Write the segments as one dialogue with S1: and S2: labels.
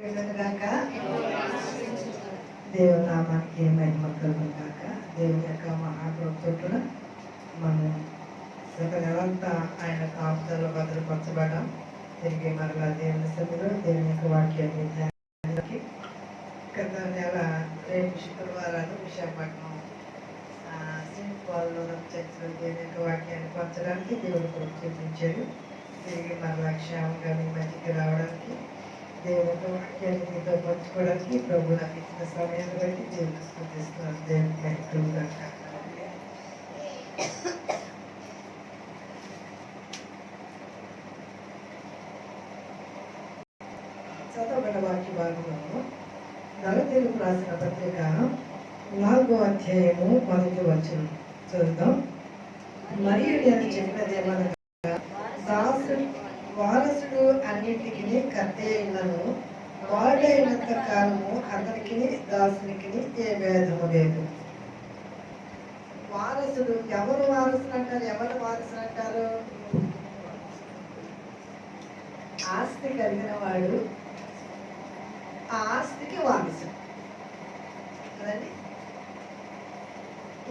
S1: గాక ఏమైన నామానికి కాక దేవుని యొక్క మహాకృతుల మనం గత నెలంతా ఆయన కాపుదలో భద్రపరచబడడం. తిరిగి మరలా దేవుని సభలో దేవుని యొక్క వాక్యాన్ని ధ్యానానికి గత నెల రేపు శుక్రవారాలు విశాఖపట్నం ఆ, సెయింట్ పాల్లో చర్చలో దేవుని యొక్క వాక్యాన్ని పంచడానికి దేవుడు కృప చూపించాడు తిరిగి మరలా క్షేమంగా మీ మధ్యకి రావడానికి దేవునితో మీతో పంచుకోవడానికి ప్రభు నాకు ఇచ్చిన సమయాన్ని బట్టి దేవుని స్థుతిస్తున్నాను దేవుని మహిళగా చదవబడ్డ వాక్య భాగంలో రాసిన పత్రిక నాలుగో అధ్యాయము మొదటి వచ్చిన చూద్దాం. మరియు నేను చెప్పినది ఏమనగా దాసుడు వారసుడు అన్నింటికి కర్తయ్యను వాడైనంత కాలము అతనికి దాసునికి ఏ భేదము లేదు. వారసుడు ఎవరు వారసులు అంటారు? ఎవరు వారసులు అంటారు? ఆస్తి కలిగిన వాడు ఆ ఆస్తికి వారసుడు. కదండి?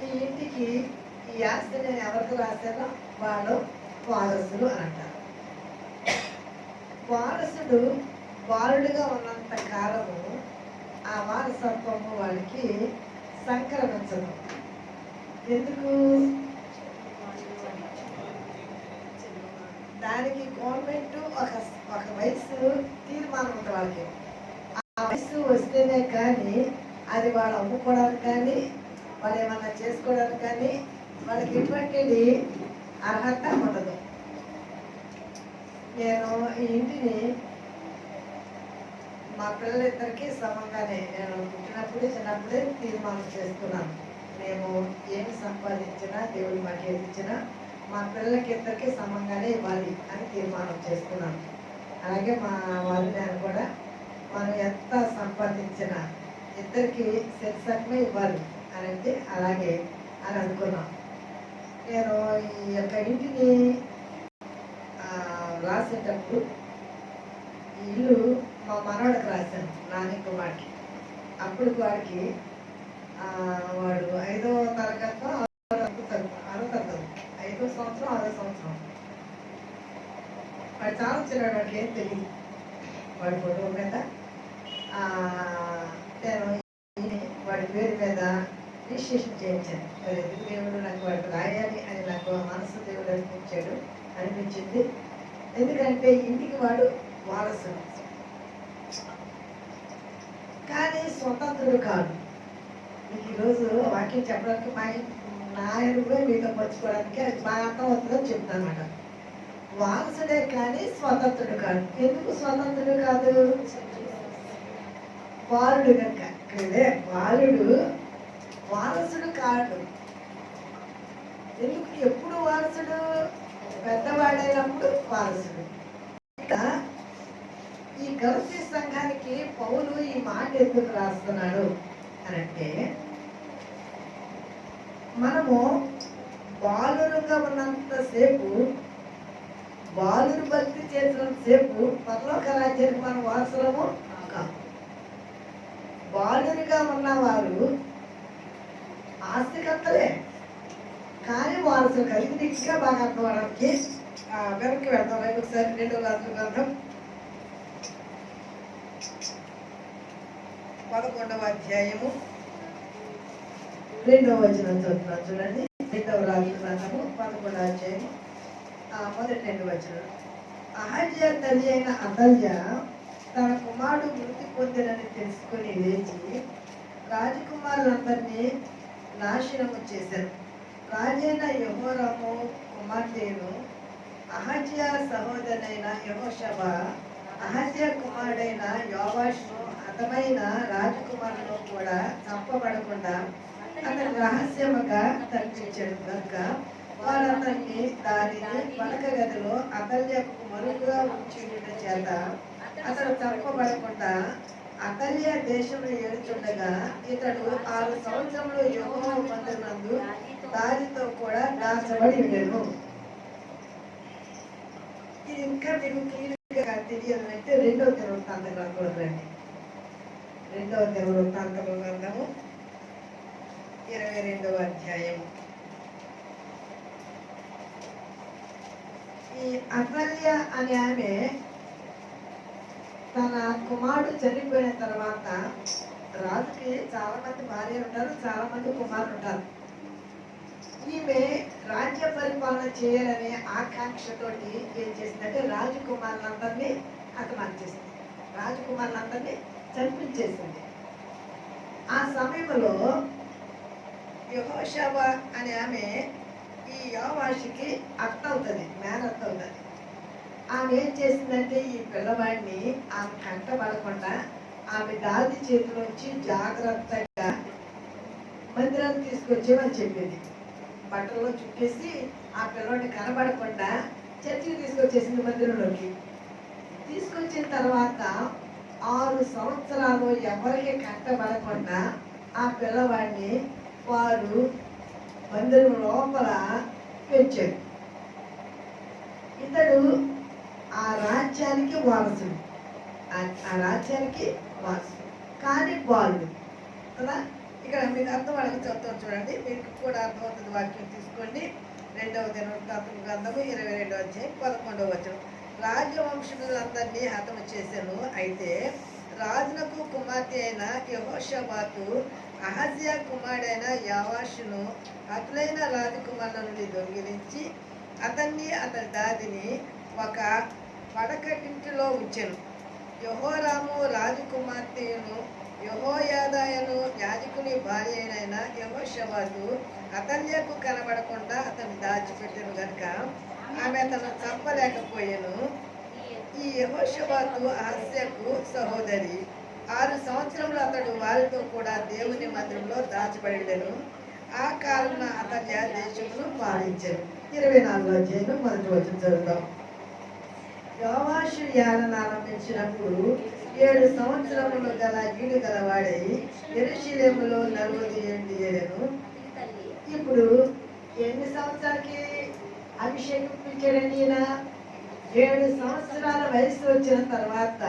S1: ఈ ఇంటికి ఈ ఆస్తి నేను ఎవరికి రాశానో వాడు వారసులు అంటారు. వారసుడు బాలుడిగా ఉన్నంత కాలము ఆ వారసత్వము వాళ్ళకి సంక్రమించదు. ఎందుకు? దానికి గవర్నమెంట్ ఒక ఒక వయసు తీర్మానం ఉంది వాళ్ళకి. ఆ వయసు వస్తేనే కానీ అది వాళ్ళు అమ్ముకోవడానికి కానీ వాళ్ళు ఏమన్నా చేసుకోవడానికి కానీ వాళ్ళకి ఎటువంటిది అర్హత ఉండదు. నేను ఈ ఇంటిని మా పిల్లలిద్దరికీ సమంగానే నేను పుట్టినప్పుడే చిన్నప్పుడే తీర్మానం చేస్తున్నాను. మేము ఏమి సంపాదించినా దేవుడు మాకు ఏది ఇచ్చినా మా పిల్లలకి ఇద్దరికి సమంగానే ఇవ్వాలి అని తీర్మానం చేస్తున్నాను. అలాగే మా వాళ్ళు నేను కూడా మనం ఎంత సంపాదించినా ఇద్దరికి శీర్షకమే ఇవ్వాలి అని అంటే అలాగే అని అనుకున్నాం. నేను ఈ యొక్క ఇంటిని రాసేటప్పుడు ఇల్లు మా మనవాడికి రాశాను నాని వాడికి అప్పుడు వాడికి ఆ, వాడు ఐదో తరగతి ఆరో తరగతి ఐదో సంవత్సరం ఆరో సంవత్సరం. వాడు చాలా చిన్న వాడికి ఏం తెలియదు వాడి ఫోటో మీద ఆ, నేను వాడి పేరు మీద రిజిస్ట్రేషన్ చేయించాను. మరి ఎందుకు దేవుడు నాకు వాడికి రాయాలి అని నాకు మనసు దేవుడు అనిపించాడు అనిపించింది. ఎందుకంటే ఇంటికి వాడు వారసుడు. కానీ స్వతంత్రుడు కాదు మీకు ఈరోజు వాక్యం చెప్పడానికి మా నాయన కూడా మీతో పంచుకోవడానికి అది బాగా అర్థం అవుతుందని చెప్తానమాట. వారసుడే కానీ స్వతంత్రుడు కాదు ఎందుకు స్వతంత్రుడు కాదు? బాలుడు కనుక. బాలుడు వారసుడు కాడు. ఎందుకు? ఎప్పుడు వారసుడు? పెద్దవాడైనప్పుడు వారసుడు. ఈ గౌతీ సంఘానికి పౌలు ఈ మాట ఎందుకు రాస్తున్నాడు అని అంటే మనము బాలురుగా ఉన్నంతసేపు బాలురు భక్తి చేసినంతసేపు పరలోక రాజ్యానికి మన వారసులము కాదు బాలురిగా ఉన్నవారు ఆస్తికర్తలే కానీ వారసులు కలిగి ఇంకా బాగా అర్థం అవడానికి వెనక్కి వెళ్తాం. ఒకసారి రెండో రాత్రి గ్రంథం పదకొండవ అధ్యాయము. రెండవ వచనం చదువుతున్నాను చూడండి. రెండవ రాత్రి గ్రంథము పదకొండవ అధ్యాయము. ఆ, మొదటి రెండు వచనం అహజ్య తల్లి అయిన అతల్య తన కుమారుడు మృతి పొందినని తెలుసుకుని లేచి రాజకుమారులందరినీ నాశనము చేశారు. రాజైన యహోరాము కుమార్తెను అహజ్య సహోదరైన యహోషభ అహజ్య కుమారుడైన యోవాష్ను అతమైన రాజకుమారులు కూడా చంపబడకుండా అతను రహస్యముగా తప్పించాడు. కనుక వారందరికి దానిని పలక గదిలో అతల్యకు మరుగుగా ఉంచుట చేత అతను చంపబడకుండా అతల్య దేశంలో ఏడుచుండగా ఇతడు ఆరు సంవత్సరంలో యోగ మందిరందు దానితో కూడా దాచబడి ఉండెను ఇది ఇంకా మీకు క్లియర్గా తెలియాలంటే రెండవ తిరుగుతాంత కూడా రండి రెండవ దినవృత్తాంతము గ్రంథము ఇరవై రెండవ అధ్యాయము. ఈ అహల్య అనే ఆమె తన కుమారుడు చనిపోయిన తర్వాత రాజుకి చాలా మంది భార్యలు ఉంటారు చాలా మంది కుమారులు ఉంటారు. ఈమె రాజ్య పరిపాలన చేయాలనే ఆకాంక్షతోటి ఏం చేసిందంటే రాజకుమారులందరినీ హతమార్చేసింది రాజకుమారులందరినీ చంపించేసింది. ఆ సమయంలో యహోషవ అనే ఆమె ఈ యోవాషికి అత్త అవుతుంది మేనత్త అవుతుంది ఆమె ఏం చేసిందంటే ఈ పిల్లవాడిని ఆమె కంట పడకుండా ఆమె దాది చేతిలోంచి జాగ్రత్తగా మందిరాన్ని తీసుకొచ్చేవని చెప్పింది. బట్టల్లో చుట్టేసి ఆ పిల్లవాడిని కనబడకుండా చర్చికి తీసుకొచ్చేసింది మందిరంలోకి తీసుకొచ్చిన తర్వాత ఆరు సంవత్సరాలు ఎవరికి కట్టబడకుండా ఆ పిల్లవాడిని వారు మందిరం లోపల పెంచారు. ఇతడు ఆ రాజ్యానికి వారసుడు. ఆ- ఆ రాజ్యానికి వారసుడు. కానీ బాలుడు. కదా? ఇక్కడ మీరు అర్థం వాళ్ళకి చెప్తాను చూడండి. మీకు కూడా అర్థమవుతుంది వాక్యం తీసుకోండి. రెండవ దినవృత్తాంతం గ్రంథము ఇరవై రెండవ అధ్యాయం పదకొండవ వచనం. రాజవంశములందరినీ హతము చేశాను అయితే రాజునకు కుమార్తె అయిన యహోషబాతు అహజ్యా కుమారుడైన యావాషును అతులైన రాజకుమారుల నుండి దొంగిలించి అతన్ని అతని దాదిని ఒక పడకటింటిలో ఉంచాను. యహోరాము రాజకుమార్తెను యహోయాదాయను యాజకుని భార్య అయిన యహోషవాకు అతల్యకు కనబడకుండా అతను దాచిపెట్టాను గనుక ఆమె అతను చంపలేకపోయాను. ఈ యహోషబాతు అహస్యకు సహోదరి. ఆరు సంవత్సరంలో అతడు వారితో కూడా దేవుని మందిరంలో దాచబడిడెను ఆ కాలంలో అతల్య దేశమును పాలించాను. ఇరవై నాలుగో అధ్యాయం మొదటి వచ్చిన చదువుతాం యోవాషు యాలన ఆరంభించినప్పుడు ఏడు సంవత్సరములు గల గీడు గలవాడై ఎరుశీలములో నలభై ఏంటి ఏడను? ఇప్పుడు ఎన్ని సంవత్సరాలకి అభిషేకం ఇప్పించాడని ఈయన? ఏడు సంవత్సరాల వయసు వచ్చిన తర్వాత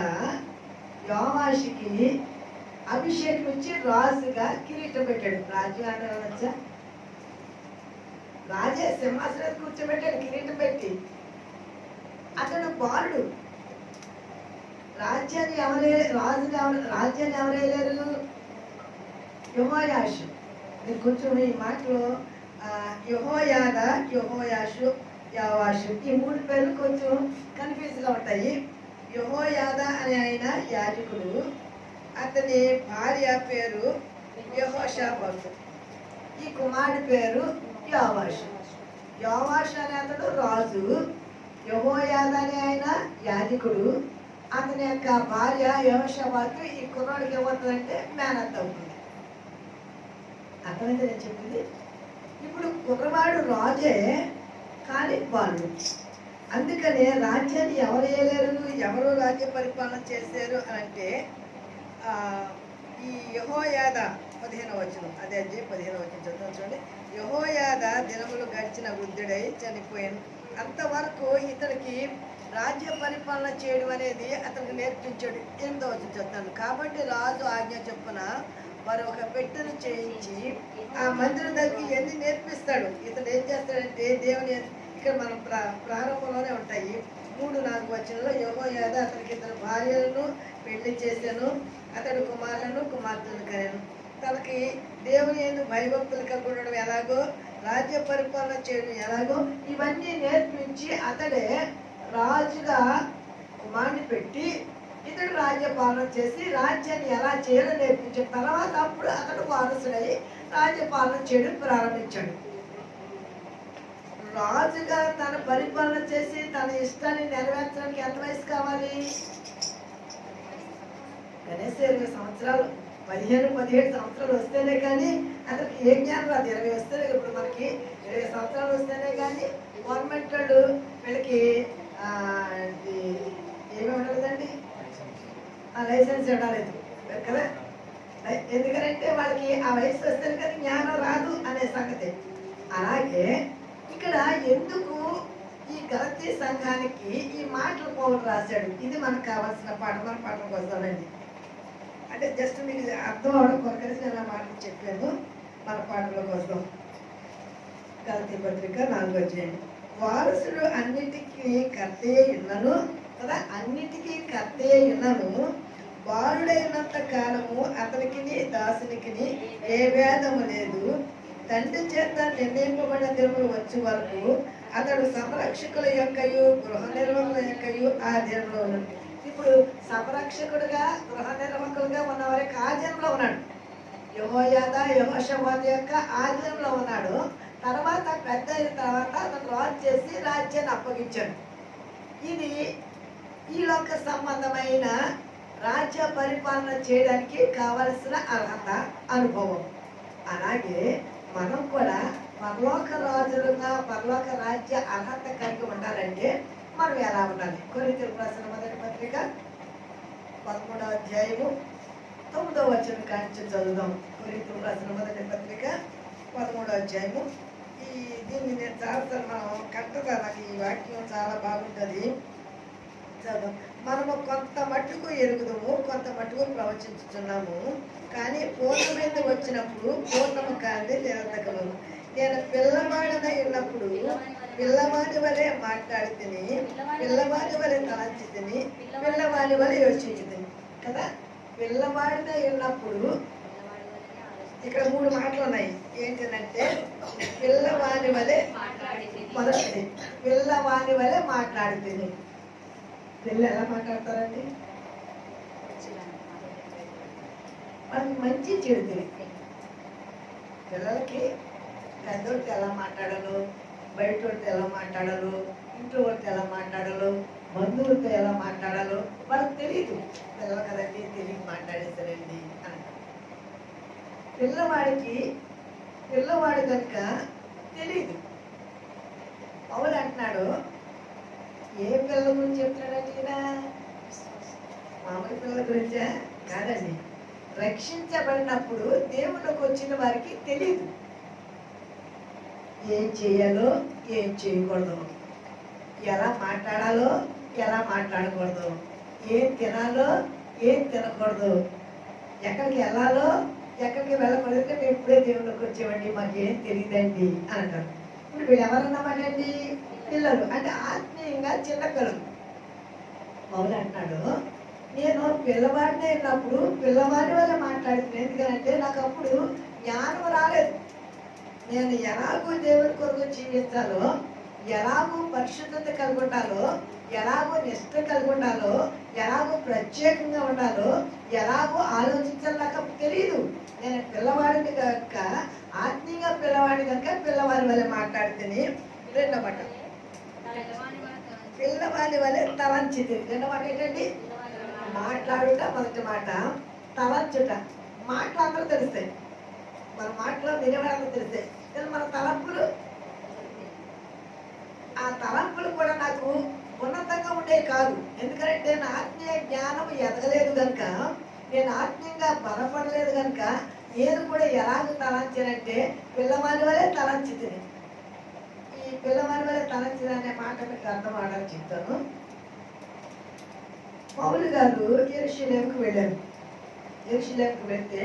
S1: యోమాషికి అభిషేకం ఇచ్చి రాజుగా కిరీటం పెట్టాడు. రాజు అనవచ్చా రాజే సింహాసనం కూర్చోబెట్టాడు కిరీటం పెట్టి. అతను బాలుడు. రాజ్యాన్ని ఎవరే రాజుని ఎవరు రాజ్యాన్ని ఎవరేలేరు యుహోయాషు. మీరు కొంచెం ఈ మాటలో యహోయాద యుహోయాషు యావాషు. ఈ మూడు పేర్లు కొంచెం కన్ఫ్యూజ్గా ఉంటాయి. యెహోయాద అనే ఆయన యాజకుడు. అతని భార్య పేరు యెహోషాబతు. ఈ కుమారుడి పేరు యావాషు. యోవాష్ అనే అతడు రాజు. యహోయాద అనే ఆయన యాజకుడు. అతని యొక్క భార్య యోషబాతు ఈ కుర్రాడికి ఏమవుతుందంటే మేనత్ అవుతుంది. అర్థమైంది నేను చెప్పింది? ఇప్పుడు కుర్రవాడు రాజే కానీ వాళ్ళు. అందుకనే రాజ్యాన్ని ఎవరు వేయలేరు ఎవరు రాజ్య పరిపాలన చేశారు అని అంటే ఆ, ఈ యహోయాద పదిహేను వచనం అదే అదే పదిహేను వచనం చదువు చూడండి. యహోయాద దినములు గడిచిన వృద్ధుడై చనిపోయాను. అంతవరకు ఇతనికి రాజ్య పరిపాలన చేయడం అనేది అతనికి నేర్పించాడు. ఎనిమిదో వచ్చిన చెప్తాను. కాబట్టి రాజు ఆజ్ఞ చొప్పున వారు ఒక పెట్టెను చేయించి ఆ మందిరం దగ్గరికి ఎన్ని నేర్పిస్తాడు. ఇతను ఏం చేస్తాడంటే దేవుని ఇక్కడ మనం ప్రా ప్రారంభంలోనే ఉంటాయి. మూడు నాలుగు వచ్చినలో యోగో యాద అతనికి ఇతను భార్యలను పెళ్ళి చేశాను. అతడు కుమారులను కుమార్తెలను కరాను తనకి దేవుని ఎందు భయభక్తులు కలిగి ఉండడం ఎలాగో రాజ్య పరిపాలన చేయడం ఎలాగో ఇవన్నీ నేర్పించి అతడే రాజుగా కుమారుని పెట్టి ఇతడు రాజ్య పాలన చేసి రాజ్యాన్ని ఎలా చేయాలో నేర్పించిన తర్వాత అప్పుడు అతడు వారసుడై రాజ్య పాలన చేయడం ప్రారంభించాడు. రాజుగా తన పరిపాలన చేసి తన ఇష్టాన్ని నెరవేర్చడానికి ఎంత వయసు కావాలి? కనీసం ఇరవై సంవత్సరాలు పదిహేను పదిహేడు సంవత్సరాలు వస్తేనే కానీ అతనికి ఏ జ్ఞానం రాదు. ఇరవై వస్తేనే ఇప్పుడు మనకి ఇరవై సంవత్సరాలు వస్తేనే కానీ గవర్నమెంట్ వాళ్ళు వీళ్ళకి ఏమి ఉండదండి ఆ లైసెన్స్ ఇవ్వలేదు కదా? ఎందుకంటే వాళ్ళకి ఆ వయసు వస్తేనే కదా జ్ఞానం రాదు అనే సంగతి. అలాగే ఇక్కడ ఎందుకు ఈ గలతీ సంఘానికి ఈ మాటలు పౌరులు రాశాడు? ఇది మనకు కావాల్సిన పాట మన పాటల కోసమండి అంటే జస్ట్ మీకు అర్థం అవడం కొరకలిసి నేను ఆ మాటలు చెప్పాను. మన పాటల కోసం. గలతీ పత్రిక నాలుగో చేయండి వారసుడు అన్నిటికీ కర్తయ్య ఉన్నను కదా? అన్నిటికీ కర్తయ్య ఉన్నను బాలుడైనంత కాలము అతనికి దాసునికి ఏ భేదము లేదు. తండ్రి చేత నిర్ణయింపబడిన దినములు వచ్చే వరకు అతడు సంరక్షకుల యొక్కయు గృహ నిర్వహణ యొక్కయు దినంలో ఉన్నాడు. ఇప్పుడు సంరక్షకుడుగా గృహ నిర్వాహకులుగా ఉన్నవారికి వారికి ఆధీనంలో ఉన్నాడు? యహోయాద యహోషవాద యొక్క ఆధీనంలో ఉన్నాడు. తర్వాత పెద్ద అయిన తర్వాత అతను రాజు చేసి రాజ్యాన్ని అప్పగించాడు. ఇది ఈ లోక సంబంధమైన రాజ్య పరిపాలన చేయడానికి కావలసిన అర్హత అనుభవం. అలాగే మనం కూడా పరలోక రాజులుగా పరలోక రాజ్య అర్హత కలిగి ఉండాలంటే మనం ఎలా ఉండాలి? కొన్ని రాసిన మొదటి పత్రిక పదమూడవ అధ్యాయము తొమ్మిదవ వచ్చిన కాంచి చదువుదాం. కొరింతలు రాసిన మొదటి పత్రిక పదమూడవ అధ్యాయము ఈ దీన్ని నేను చాలాసార్లు మనం కరెక్ట్గా నాకు ఈ వాక్యం చాలా బాగుంటుంది. చదువు. మనము కొంత మట్టుకు ఎరుగుదము కొంత మట్టుకు ప్రవచించుతున్నాము కానీ పూర్ణమైన వచ్చినప్పుడు పూర్ణము కాని నిరంతకము నేను పిల్లవాడినై ఉన్నప్పుడు పిల్లవాడి వలె మాట్లాడి తిని పిల్లవాడి వలె తలంచి తిని పిల్లవాడి వలె యోచించి తిని. కదా? పిల్లవాడినై ఉన్నప్పుడు ఇక్కడ మూడు మాటలు ఉన్నాయి. ఏంటంటే పిల్లవాడి వలె మొదటిది పిల్లవాడి వలె మాట్లాడి తిని పిల్లలు ఎలా మాట్లాడతారండి? వాళ్ళకి మంచి చెడు తెలియదు పిల్లలకి పెద్దోడితో ఎలా మాట్లాడాలో బయట వాళ్ళతో ఎలా మాట్లాడాలో ఇంట్లో వాళ్ళతో ఎలా మాట్లాడాలో బంధువులతో ఎలా మాట్లాడాలో వాళ్ళకి తెలియదు పిల్లలు కదండి తెలియక మాట్లాడేస్తారండి పిల్లవాడికి పిల్లవాడి కనుక తెలియదు అవును అంటున్నాడు ఏ పిల్ల గురించి చెప్తున్నాడండి ఈయన? మామూలు పిల్లల గురించా? కాదండి. రక్షించబడినప్పుడు దేవుళ్ళకు వచ్చిన వారికి తెలియదు ఏం చేయాలో ఏం చేయకూడదు. ఎలా మాట్లాడాలో ఎలా మాట్లాడకూడదు. ఏం తినాలో ఏం తినకూడదు. ఎక్కడికి వెళ్ళాలో ఎక్కడికి వెళ్ళకూడదు మేము ఇప్పుడే దేవుళ్ళకి వచ్చేవండి మాకేం తెలియదండి అని అంటారు. ఇప్పుడు వీళ్ళు ఎవరన్నామండి పిల్లలు. అంటే ఆత్మీయంగా చిన్న పిల్లలు మౌలు అంటున్నాడు నేను పిల్లవాడినే ఉన్నప్పుడు పిల్లవాడి వల్ల మాట్లాడుతున్నాను ఎందుకంటే నాకు అప్పుడు జ్ఞానం రాలేదు. నేను ఎలాగో దేవుడి కొరకు జీవించాలో ఎలాగో పరిశుద్ధత కలిగి ఉండాలో ఎలాగో నిష్ట కలిగి ఉండాలో ఎలాగో ప్రత్యేకంగా ఉండాలో ఎలాగో ఆలోచించాలో తెలియదు నేను పిల్లవాడిని కనుక ఆత్మీయంగా పిల్లవాడి కనుక పిల్లవాడి వల్ల మాట్లాడితేనే రెండో మాట. పిల్లవాడి వల్లే తలంచింది రెండో మాట ఏంటండి? మాట్లాడుట మొదటి మాట. తలంచుట. మాటలు అందరూ తెలుస్తాయి. మన మాటలో వినేవాళ్ళు తెలుస్తాయి. కానీ మన తలంపులు ఆ తలంపులు కూడా నాకు ఉన్నతంగా ఉండే కాదు. ఎందుకంటే నా ఆత్మీయ జ్ఞానం ఎదగలేదు కనుక నేను ఆత్మీయంగా బలపడలేదు కనుక నేను కూడా ఎలాగ తలంచానంటే పిల్లవాడి వలే తలంచి తిని ఈ పిల్లవాడి వలే తలంచిన అనే మాట మీకు అర్థం ఆడాలి చెప్తాను. పౌలు గారు ఎరుషులేంకి వెళ్ళారు. ఎరుషులేంకి వెళ్తే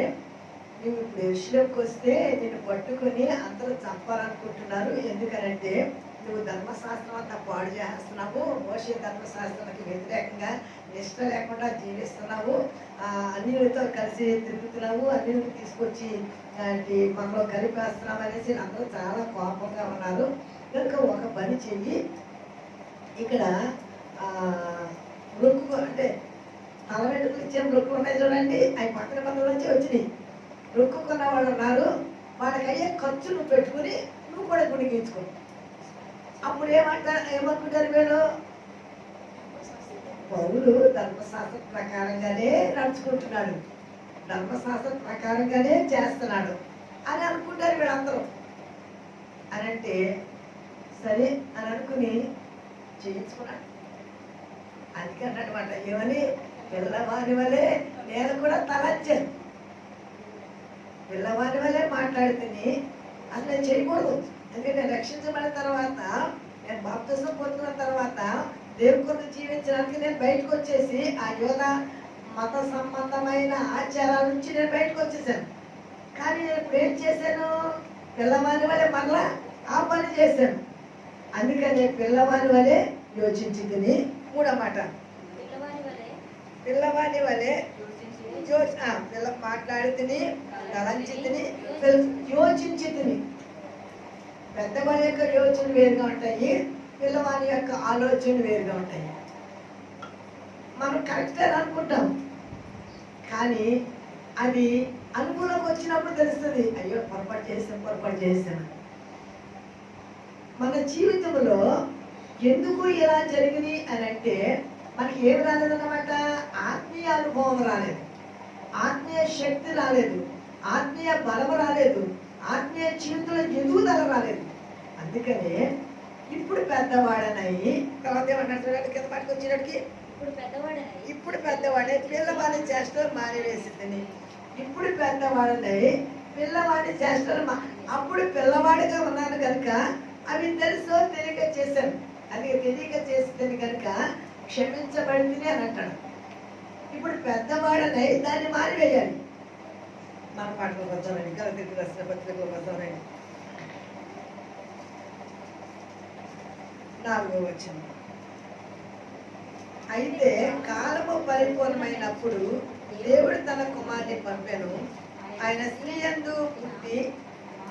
S1: నువ్వు ఇప్పుడు ఎరుషులేంకి వస్తే నేను పట్టుకొని అందరూ చంపాలనుకుంటున్నారు. ఎందుకనంటే నువ్వు ధర్మశాస్త్రం అంతా పాడు చేస్తున్నావు మోసే ధర్మశాస్త్రానికి వ్యతిరేకంగా నిష్ట లేకుండా జీవిస్తున్నావు ఆ, కలిసి తిరుగుతున్నావు అన్యులు తీసుకొచ్చి మనలో కలిపేస్తున్నాం అనేసి అందరూ చాలా కోపంగా ఉన్నారు. కనుక ఒక పని చెయ్యి. ఇక్కడ ఆ, అంటే తల వెంటుకు ఇచ్చే రొక్కులు ఉన్నాయి చూడండి. అవి పక్కన పక్కన నుంచి వచ్చినాయి. రొక్కుకున్న వాళ్ళు ఉన్నారు. వాళ్ళకి అయ్యే ఖర్చు నువ్వు పెట్టుకుని నువ్వు కూడా గుడి అప్పుడు ఏమంటారు ఏమనుకుంటారు వీళ్ళు? పౌరులు ధర్మశాస్త్ర ప్రకారంగానే నడుచుకుంటున్నాడు. ధర్మశాస్త్ర ప్రకారంగానే చేస్తున్నాడు. అని అనుకుంటారు వీళ్ళందరూ. అని అంటే సరే అని అనుకుని చేయించుకున్నాడు. అందుకన్నమాట ఏమని? పిల్లవారి వలే నేను కూడా తలంచాను. పిల్లవారి వలే మాట్లాడుతుని అసలు నేను చేయకూడదు. ఎందుకంటే నేను రక్షించబడిన తర్వాత నేను బాప్తిజం పొందిన తర్వాత దేవుని కొరకు జీవించడానికి నేను బయటకు వచ్చేసి ఆ యోధ మత సంబంధమైన ఆచారాల నుంచి నేను బయటకు వచ్చేసాను. కానీ నేను ఇప్పుడు ఏం చేశాను? పిల్లవాని వలె మరలా ఆ పని చేశాను. అందుకని పిల్లవాని వలె యోచించి తిని మూడమాట.
S2: పిల్లవారి వలె?
S1: పిల్లవాని పిల్ల మాట్లాడి తిని తలంచి తిని యోచించి తిని. పెద్దవారి యొక్క యోచన వేరుగా ఉంటాయి పిల్లవారి యొక్క ఆలోచన వేరుగా ఉంటాయి. మనం కరెక్ట్గా అనుకుంటాం. కానీ అది అనుకూలం వచ్చినప్పుడు తెలుస్తుంది అయ్యో పొరపాటు చేసాం పొరపాటు చేసాం మన జీవితంలో ఎందుకు ఇలా జరిగింది అని అంటే మనకి ఏం రాలేదన్నమాట ఆత్మీయ అనుభవం రాలేదు. ఆత్మీయ శక్తి రాలేదు. ఆత్మీయ బలం రాలేదు. ఆత్మీయ జీవితంలో ఎదుగుదల రాలేదు. అందుకనే ఇప్పుడు పెద్దవాడనయ్యి తర్వాత చూడండి కింద పట్టుకు వచ్చేటప్పటికి
S2: ఇప్పుడు
S1: పెద్దవాడే పిల్లవాడి చేష్టలు మానివేసిందని ఇప్పుడు పెద్దవాడనై పిల్లవాడి చేష్టలు మా అప్పుడు పిల్లవాడిగా ఉన్నాను కనుక అవి తెలుసో తెలియక చేశాను. అది తెలియక చేసిందని కనుక క్షమించబడింది అని అంటాడు. ఇప్పుడు పెద్దవాడనై దాన్ని మానివేయాలి మన పాటలకు వద్దామండి గలతికి రాసిన పత్రికలకు నాలుగో వచ్చింది అయితే కాలము పరిపూర్ణమైనప్పుడు దేవుడు తన కుమారుని పంపెను. ఆయన స్త్రీ యందు పుట్టి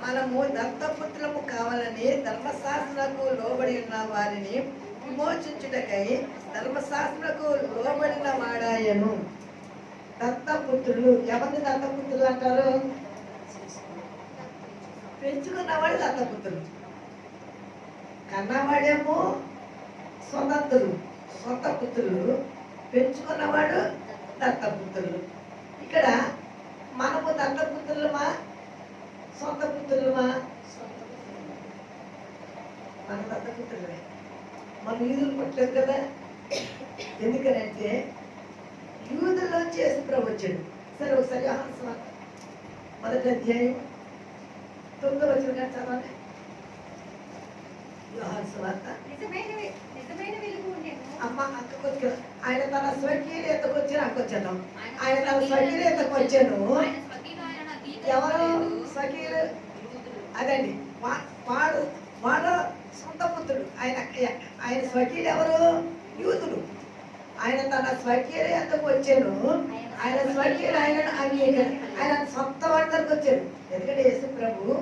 S1: మనము దత్తపుత్రము కావాలని ధర్మశాస్త్రకు లోబడి ఉన్న వారిని విమోచించుటకై ధర్మశాస్త్రకు లోబడిన వాడాయను. దత్తపుత్రులు ఎవరిని దత్తపుత్రులు అంటారు? పెంచుకున్నవాడు దత్తపుత్రులు. కన్నవాడేమో సొంతలు సొంత పుత్రులు పెంచుకున్నవాడు దత్తపుత్రులు. ఇక్కడ మనము దత్తపుత్రులమా సొంత పుత్రులమా? మన దత్తపుత్రులమే. మన యూదులు పుట్టలేదు కదా? ఎందుకనంటే యూదుల్లో చేసి ప్రవచ్చాడు సరే ఒకసారి మొదటి అధ్యాయం తొమ్మిదో వచ్చిన కానీ అమ్మ ఆయన తన స్వకీయులు ఎత్తకు వచ్చాను అక్కకు వచ్చాను ఆయన తన స్వకీయులు ఎత్తకు వచ్చాను
S2: ఆయన స్వకీయులు ఆయన గీత
S1: ఎవరు. స్వకీయులు అదండి. వాడు వాడు సొంత పుత్రుడు. ఆయన ఆయన స్వకీయులు ఎవరు? యూదులు. ఆయన తన స్వకీయులు ఎంతకు వచ్చాను ఆయన స్వకీయులు ఆయన ఆయన సొంత వాడి దగ్గరకు వచ్చాడు ఎందుకంటే యేసు ప్రభు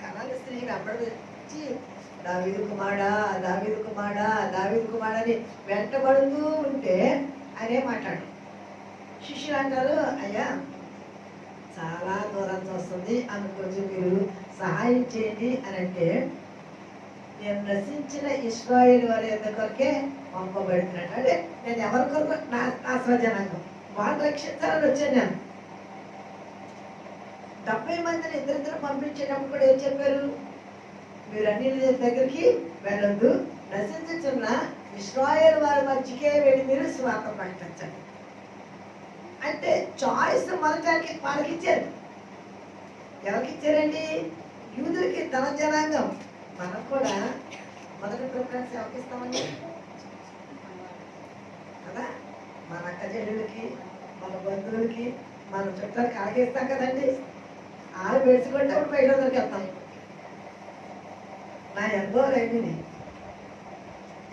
S1: కళాల స్త్రీ వెంబడి వచ్చి దావీదు కుమారా దావీదు కుమారా దావీదు కుమారని వెంటబడుతూ ఉంటే ఆయనే మాట్లాడు? శిష్యులు అంటారు అయ్యా చాలా దూరం వస్తుంది అనుకోవచ్చు మీరు సహాయం చేయండి అని అంటే నేను నశించిన ఇస్రాయిల్ వారి యొక్క కొరకే పంపబడుతున్నాడు అంటే నేను ఎవరి కొరకు? నా నా స్వజనాంగం. వాళ్ళు రక్షించాలని వచ్చాను నేను. డెబ్బై మందిని ఇద్దరిద్దరు పంపించేటప్పుడు కూడా ఏం చెప్పారు? మీరు అన్ని దగ్గరికి వెళ్ళొద్దు. నశించుచున్న ఇస్రాయేల్ వారి మధ్యకే వెళ్ళి మీరు స్వార్థం ప్రకటించండి. అంటే చాయిస్ మొదటానికి వాళ్ళకి ఇచ్చారు. ఎవరికి ఇచ్చారండి? యూదులకి తన జనాంగం. మనకు కూడా మొదటి ప్రిఫరెన్స్ ఎవరికి ఇస్తామండి? కదా? మన అక్క చెల్లెలకి మన బంధువులకి మన చుట్టాలకి ఆగేస్తాం కదండి. ఆరు పెడుచుకుంటే అప్పుడు బయట వెళ్తాం నా అనుభవాలు అయిపోయినాయి.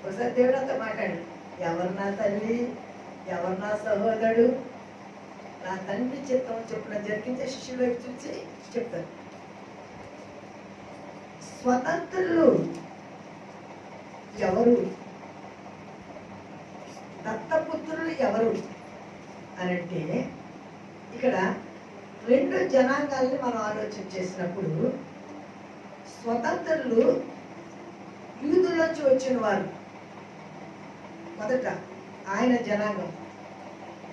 S1: ఒకసారి దేవుడు అంతా మాట్లాడు ఎవరు నా తల్లి? ఎవరు నా సహోదరుడు? నా తండ్రి చిత్తం చెప్పిన జరిగించే శిష్యుల వైపు చూసి చెప్తారు. స్వతంత్రులు ఎవరు? దత్తపుత్రులు ఎవరు? అనంటే ఇక్కడ రెండు జనాంగాల్ని మనం ఆలోచన చేసినప్పుడు స్వతంత్రులు యూదులోంచి వచ్చిన వారు. మొదట ఆయన జనాంగం.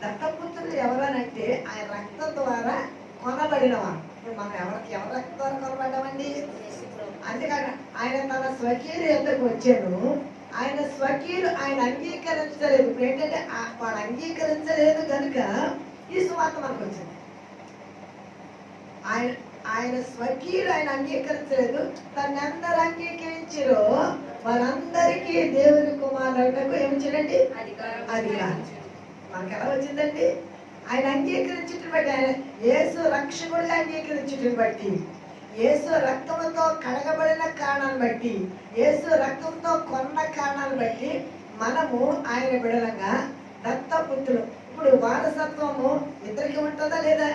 S1: దత్తపుత్రులు ఎవరనంటే ఆయన రక్తం ద్వారా కొనబడిన వారు ఇప్పుడు మనం ఎవరికి ఎవరి రక్తం ద్వారా కొనబడ్డామండి? అంతేకాక ఆయన తన స్వకీయులు ఎందుకు వచ్చాను ఆయన స్వకీయులు ఆయన అంగీకరించలేదు. ఇప్పుడు ఏంటంటే వాడు అంగీకరించలేదు కనుక ఈ సువార్త మనకు వచ్చింది. ఆయన ఆయన స్వకీయులు ఆయన అంగీకరించలేదు. తను అందరు అంగీకరించారో వారందరికీ దేవుని కుమారులకు ఏమి చేయండి
S2: అధికారం.
S1: మనకు ఎలా వచ్చిందండి? ఆయన అంగీకరించుట బట్టి ఆయన యేసు రక్షకుడిగా అంగీకరించుటని బట్టి యేసు రక్తంతో కడగబడిన కారణాన్ని బట్టి యేసు రక్తంతో కొన్న కారణాన్ని బట్టి మనము ఆయన బిడలంగా దత్తపుత్రులు ఇప్పుడు వారసత్వము ఇద్దరికి ఉంటుందా లేదా?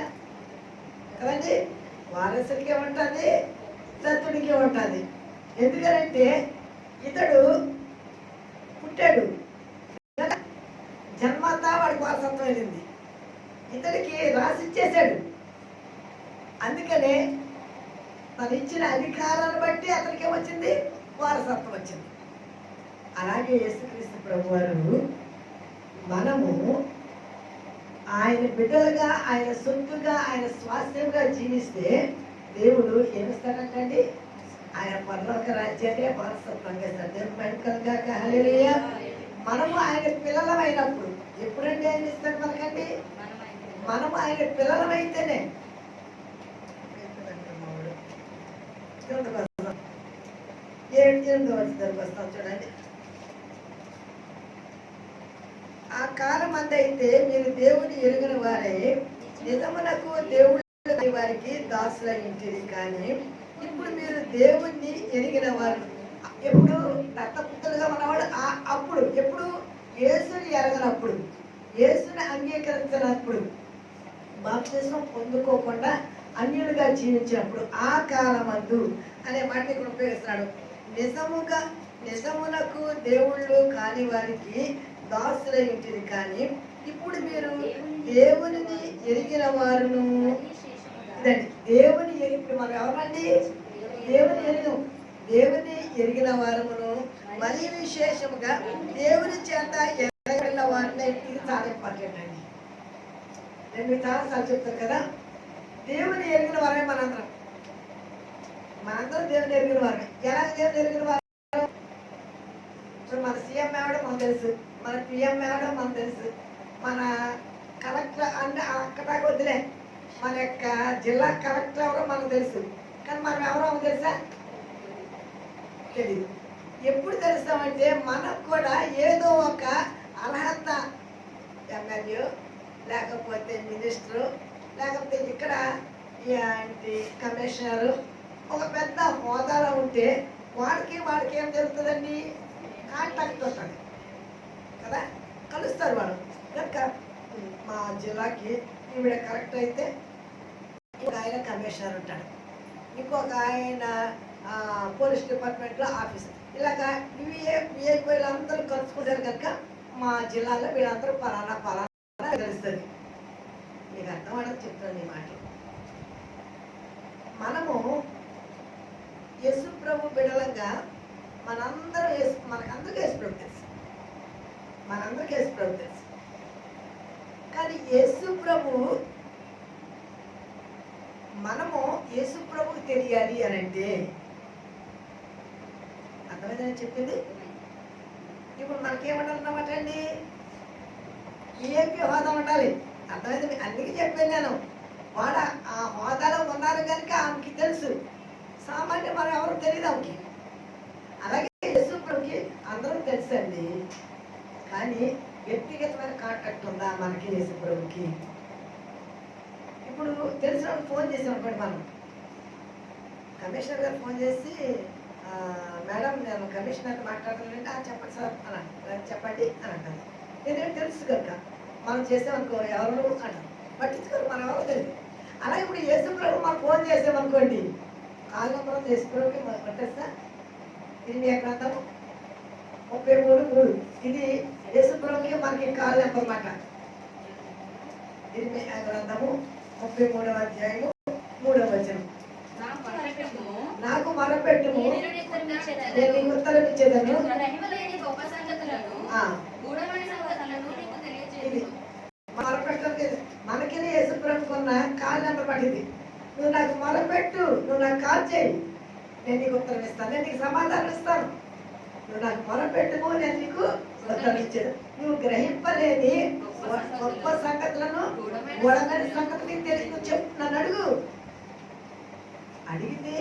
S1: కదండి? వారసుడికి ఉంటుంది దత్తుడికి ఉంటుంది ఎందుకంటే ఇతడు పుట్టాడు. జన్మంతా వాడికి వారసత్వం వెళ్ళింది ఇతడికి రాసిచ్చేశాడు అందుకనే తను ఇచ్చిన అధికారాన్ని బట్టి అతనికి ఏమొచ్చింది? వారసత్వం వచ్చింది. అలాగే యేసుక్రీస్తు ప్రభు వారు మనము ఆయన బిడ్డలుగా ఆయన సొత్తుగా ఆయన స్వాస్థ్యంగా జీవిస్తే దేవుడు ఏమిస్తాడంటండి ఆయన పరలోక రాజ్యాన్ని వారసత్వంగా ఇస్తాడు. దేవుడు మెంకలుగా మనము ఆయన పిల్లలమైనప్పుడు ఎప్పుడంటే ఆయన ఇస్తాడు మనకండి? మనము ఆయన పిల్లలమైతేనే. కిందకు ఎనిమిది ఏ- వస్తాం చూడండి. ఆ కాలం అందైతే మీరు దేవుని ఎరుగిన వారే. నిజమునకు దేవుడు వారికి దాసుల ఇంటిది కానీ ఇప్పుడు మీరు దేవుణ్ణి ఎరిగిన వారు. ఎప్పుడు రక్తపుత్రులుగా ఉన్నవాడు ఆ- అప్పుడు ఎప్పుడు యేసుని ఎరగనప్పుడు యేసుని అంగీకరించినప్పుడు బాప్తిజం పొందుకోకుండా అన్యులుగా జీవించినప్పుడు ఆ కాలమందు అనే మాట ఇక్కడ ఉపయోగిస్తున్నాడు. నిజముగా నిజమునకు దేవుళ్ళు కాని వారికి దాసుల ఇంటిని కానీ ఇప్పుడు మీరు దేవునిని ఎరిగిన వారును ఇదండి. దేవుని ఎరిగిన ఇప్పుడు మనం ఎవరండి? దేవుని ఎరిగం. దేవుని ఎరిగిన వారమును మరి విశేషముగా దేవుని చేత ఎరగిన వారిని ఇది చాలా ఇంపార్టెంట్ అండి నేను మీకు చాలాసార్లు చెప్తాను కదా. దేవుని ఎరిగిన వారే మనందరం. మనందరం దేవుని ఎరిగిన వారమే. ఎలా దేవుని ఎరిగిన వారు? మన సీఎం ఎవడో మనకు తెలుసు. మన పిఎం మేడం మనకు తెలుసు. మన కలెక్టర్ అంటే అక్కడ వదిలే మన యొక్క జిల్లా కలెక్టర్ ఎవరో మనకు తెలుసు. కానీ మనం ఎవరో తెలుసా? తెలియదు ఎప్పుడు తెలుస్తామంటే మనకు కూడా ఏదో ఒక అర్హత ఎమ్మెల్యే లేకపోతే మినిస్టరు లేకపోతే ఇక్కడ ఏంటి కమిషనరు ఒక పెద్ద హోదాలో ఉంటే వాడికి వాడికి ఏం జరుగుతుందండి కాంటాక్ట్ ఉంటుంది కదా? కలుస్తారు వాళ్ళు. కనుక మా జిల్లాకి ఈవిడ కరెక్ట్ అయితే ఒక ఆయన కమిషనర్ ఉంటాడు. ఇంకొక ఆయన పోలీస్ డిపార్ట్మెంట్లో ఆఫీసర్. ఇలాగా విఏ విఐపీ వీళ్ళందరూ కలుసుకుంటారు కనుక మా జిల్లాలో వీళ్ళందరూ పలానా పలానా తెలుస్తుంది మీకు అర్థమవడం చెప్తాను ఈ మాటలు. మనము యేసు ప్రభు బిడలంగా మనందరం యేసు మనకందరికీ యేసు ప్రభు తెలుసు. మనందరికీ యేసు ప్రభు తెలుసు కానీ యేసు ప్రభు మనము యేసు ప్రభు తెలియాలి అని అంటే అర్థమైందని చెప్పింది? ఇప్పుడు మనకేమంటున్నమాట అండి విఐపి హోదా ఉండాలి. అర్థమైంది? అందుకే చెప్పాను నేను. వాడ ఆ హోదాలో ఉన్నారు కనుక ఆమెకి తెలుసు. సామాన్య మనం ఎవరు తెలియదు ఆమెకి. అలాగే యేసు ప్రభుకి అందరూ తెలుసండి. కానీ వ్యక్తిగతమైన కాంటాక్ట్ ఉందా మనకి యేసుప్రభుకి ఇప్పుడు తెలిసిన ఫోన్ చేసాం అనుకోండి మనం. కమిషనర్ గారు ఫోన్ చేసి మేడం నేను కమిషనర్ మాట్లాడాలంటే "ఆ, చెప్పండి సార్ అని చెప్పండి అని అంటారు. ఎందుకంటే తెలుసు కనుక మనం చేసామనుకో ఎవరు అంటారు. పట్టించుకోరు మనం ఎవరో తెలియదు. అలాగే ఇప్పుడు యేసుప్రభు మనం ఫోన్ చేసామనుకోండి కాల్ నెంబర్ యేసుప్రభుకి మనం పట్టేస్తా ఇది మీ గ్రంథం ముప్పై మూడు మూడు. ఇది యేసు ప్రభుకి మనకి కాల్ నెంబర్ మాట గ్రంథము ముప్పై మూడవ అధ్యాయము మూడవ వచనం.
S2: నాకు మరపెట్టుము నేను నీకు
S1: ఉత్తరం ఇచ్చేదను
S2: నీకు గ్రహింపలేని గొప్ప
S1: ఇది
S2: తెలియజేయుదును.
S1: మనకి యేసుప్రభుకు ఉన్న కాల్ నెంబర్ పట్టింది నువ్వు నాకు మొరపెట్టు నువ్వు నాకు కాల్ చేయి. నేను నీకు ఉత్తరం ఇస్తాను నేను నీకు సమాధానం ఇస్తాను నువ్వు నాకు మొరపెట్టుము నేను నీకు నువ్వు గ్రహింపలేని గొప్ప సంగతులను గొడవని సంగతి నీకు తెలియదు. నువ్వు చెప్పు నన్ను అడుగు. అడిగితే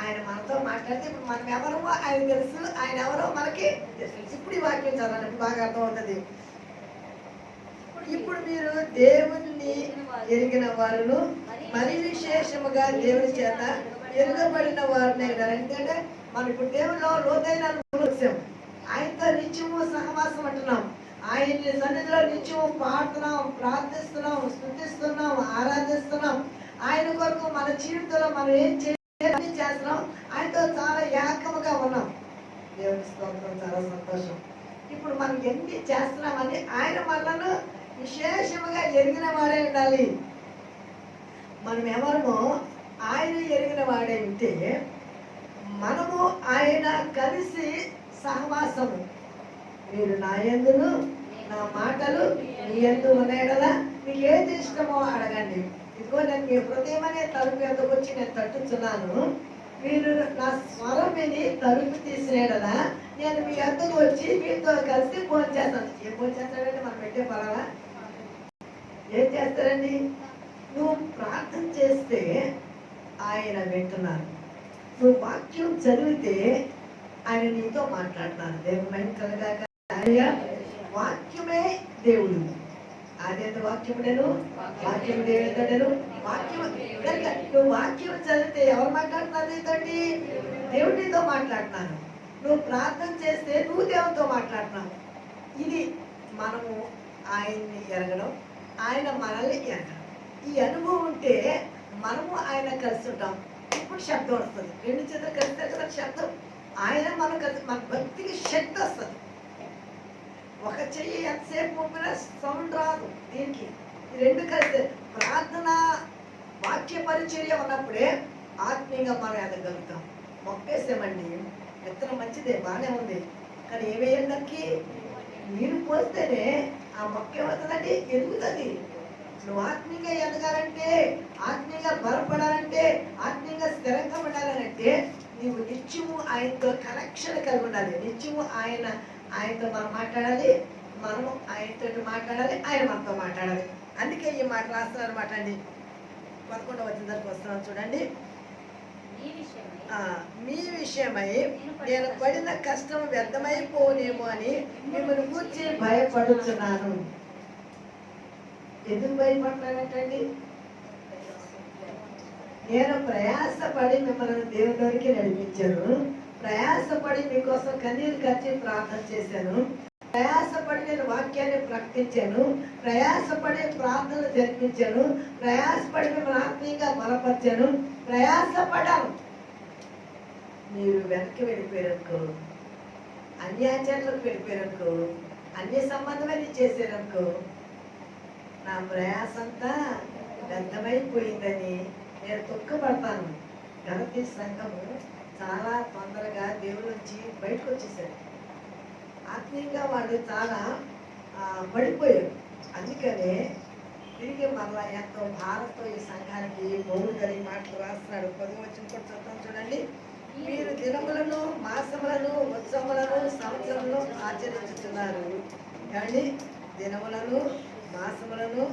S1: ఆయన మనతో మాట్లాడితే ఇప్పుడు మనం ఎవరో ఆయన తెలుసు ఆయన ఎవరో మనకి తెలుసు. ఇప్పుడు ఈ వాక్యం చదవండి బాగా అర్థమవుతుంది.
S2: ఇప్పుడు
S1: మీరు దేవుణ్ణి ఎరిగిన వారును మరి విశేషముగా దేవుని చేత ఎరుగబడిన వారిని ఎందుకంటే మనం ఇప్పుడు దేవుల్లో లోతైన అనుభవం ఆయనతో నిత్యము సహవాసం అంటున్నాం. ఆయన్ని సన్నిధిలో నిత్యము పాడుతున్నాం ప్రార్థిస్తున్నాం స్థుతిస్తున్నాం ఆరాధిస్తున్నాం. ఆయన కొరకు మన జీవితంలో మనం ఏం చేయాలి చేస్తున్నాం ఆయనతో చాలా ఏకముగా ఉన్నాం. దేవుని స్తోత్రం చాలా సంతోషం. ఇప్పుడు మనం ఎన్ని చేస్తున్నామని ఆయన మనను విశేషముగా ఎరిగిన వాడే ఉండాలి. మనం ఎవరమో? ఆయన ఎరిగిన వాడే ఉంటే మనము ఆయన కలిసి సహవాసము. మీరు నా ఎందును నా మాటలు మీ ఎందు ఉన్నాయడలా మీకు ఏది ఇష్టమో అడగండి. ఇదిగో నేను మీ హృదయం అనే తలుపు ఎందుకు వచ్చి నేను తట్టుచున్నాను. మీరు నా స్వరం విని తలుపు తీసినేడలా నేను మీ ఎందుకు వచ్చి మీతో కలిసి ఫోన్ చేస్తాను. ఏం ఫోన్ చేస్తాడండి మనం పెట్టే పలానా? ఏం చేస్తారండి? నువ్వు ప్రార్థన చేస్తే ఆయన వింటున్నారు నువ్వు వాక్యం చదివితే ఆయన నీతో మాట్లాడుతున్నారు దేవుడు మైండ్ కలగాక. ఆయన వాక్యమే దేవుడు. అదేంత వాక్యముడేను? వాక్యం దేవుడేను వాక్యం కనుక నువ్వు వాక్యం చదివితే ఎవరు మాట్లాడుతున్నారు తండ్రి దేవుడు నీతో మాట్లాడుతున్నాను నువ్వు ప్రార్థన చేస్తే నువ్వు దేవునితో మాట్లాడుతున్నావు. ఇది మనము ఆయన్ని ఎరగడం ఆయన మనల్ని ఎరగడం. ఈ అనుభవం ఉంటే మనము ఆయన కలిసి ఉంటాం ఇప్పుడు శబ్దం వస్తుంది. రెండు చేతులు కలిస్తే కదా శబ్దం. ఆయన మనం కలిసి మన భక్తికి శక్తి వస్తుంది. ఒక చెయ్యి ఎంతసేపు పంపినా సౌండ్ రాదు దీనికి. రెండు కలిసి ప్రార్థన వాక్య పరిచర్య ఉన్నప్పుడే ఆత్మీయంగా మనం ఎదగలుగుతాం. మొక్కేసామండి. విత్తనం మంచిదే బాగానే ఉంది. కానీ ఏమేయాలి నేను నీరు పోస్తేనే ఆ మొక్క ఏమవుతుందండి ఎదుగుతుంది. నువ్వు ఆత్మీయంగా ఎదగాలంటే ఆత్మీయంగా బలపడాలంటే ఆత్మీయంగా స్థిరంగా ఉండాలంటే నీవు నిత్యము ఆయనతో కనెక్షన్ కలిగి ఉండాలి. నిత్యము ఆయన ఆయనతో మనం మాట్లాడాలి. మనము ఆయనతో మాట్లాడాలి. ఆయన మనతో మాట్లాడాలి. అందుకే ఈ మాట రాస్తున్నారు అనమాట అండి. పదకొండవ వచ్చిన దగ్గరకు వస్తున్నాం చూడండి. మీ విషయమై నేను పడిన కష్టం వ్యర్థమైపోనేమో అని మిమ్మల్ని కూర్చి భయపడుతున్నాను. ఎందుకు భయపడతానంటండి నేను ప్రయాసపడి మిమ్మల్ని దేవుడికి నడిపించాను. ప్రయాసపడి మీకోసం కన్నీరు ఖర్చు ప్రార్థన చేశాను. ప్రయాసపడి నేను వాక్యాన్ని ప్రకటించాను. ప్రయాసపడి ప్రార్థన జరిపించాను. ప్రయాసపడి మిమ్మల్ని ఆత్మీయంగా బలపరిచాను. ప్రయాసపడాను. మీరు వెనక్కి వెళ్ళిపోయారనుకో అన్యాచారులకు వెళ్ళిపోయారనుకో అన్ని సంబంధమైన చేశారనుకో నా ప్రయాసంతా వ్యర్థమైపోయిందని నేను దుఃఖపడతాను గణపతి సంఘము చాలా తొందరగా దేవుడి నుంచి బయటకు వచ్చేసాడు. ఆత్మీయంగా వాళ్ళు చాలా పడిపోయారు. అందుకనే తిరిగి మరలా ఎంతో భారత్తో ఈ సంఘానికి మౌడు గారి మాటలు రాస్తున్నాడు. పది వచ్చిన కూడా చూద్దాం చూడండి. మీరు దినములను మాసములను ఉత్సవములను సంవత్సరములను ఆచరించుతున్నారు కానీ దినములను మాసములను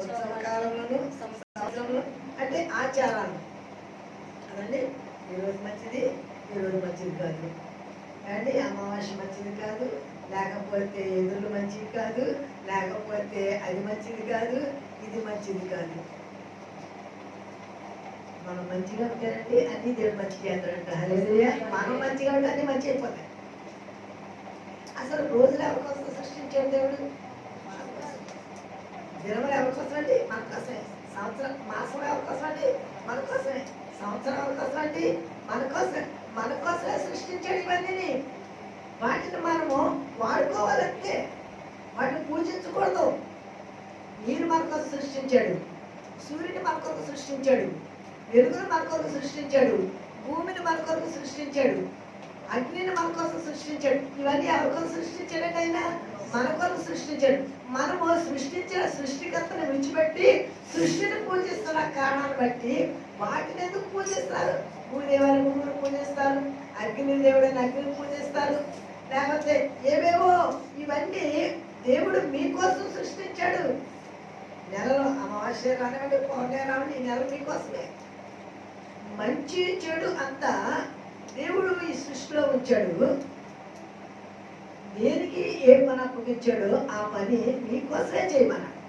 S1: ఉత్సవ కాలములను సంవత్సరంలో అంటే ఆచారాలు. అదండి. ఈరోజు మంచిది ఈరోజు మంచిది కాదు. కానీ అమావాస్య మంచిది కాదు లేకపోతే ఎదురు మంచిది కాదు లేకపోతే అది మంచిది కాదు ఇది మంచిది కాదు. మనం మంచిగా ఉంటారండి అన్ని దేవుడు మంచిగా చేస్తాడంట. మనం మంచిగా ఉంటే అన్ని మంచి అయిపోతాయి. అసలు రోజులు ఎవరికోసం సృష్టించాడు దేవుడు? దినములు ఎవరికోసం అండి? మన కోసమే. సంవత్సరం మాసం అవకాశం అండి. మన కోసమే సంవత్సరం అవకాశం అండి. మన కోసమే మన కోసమే సృష్టించాడు ఇవన్నీ వాటిని మనము వాడుకోవాలంటే వాటిని పూజించకూడదు. నీరు మన కోసం సృష్టించాడు. సూర్యుని మన కొరకు సృష్టించాడు. వెలుగును మన కొరకు సృష్టించాడు. భూమిని మన కొరకు సృష్టించాడు. అగ్నిని మన కోసం సృష్టించాడు. ఇవన్నీ ఎవరి కోసం సృష్టించాడండి ఆయన? మన కొరకు సృష్టించాడు. మనము సృష్టించిన సృష్టికర్తను విడిచిపెట్టి సృష్టిని పూజిస్తున్న కారణాన్ని బట్టి వాటిని ఎందుకు పూజిస్తారు? భూదేవాన్ని భూములు పూజిస్తారు అగ్ని దేవుడని అగ్నిని పూజిస్తారు. లేకపోతే ఏవేవో ఇవన్నీ దేవుడు మీకోసం సృష్టించాడు. నెలలో అమావాస్య రానివ్వండి పౌర్ణమి రావండి ఈ నెల మీకోసమే. మంచి చెడు అంతా దేవుడు ఈ సృష్టిలో ఉంచాడు. దేనికి ఏ పని అప్పగించాడో ఆ పని మీకోసమే చేయమన్నాడు.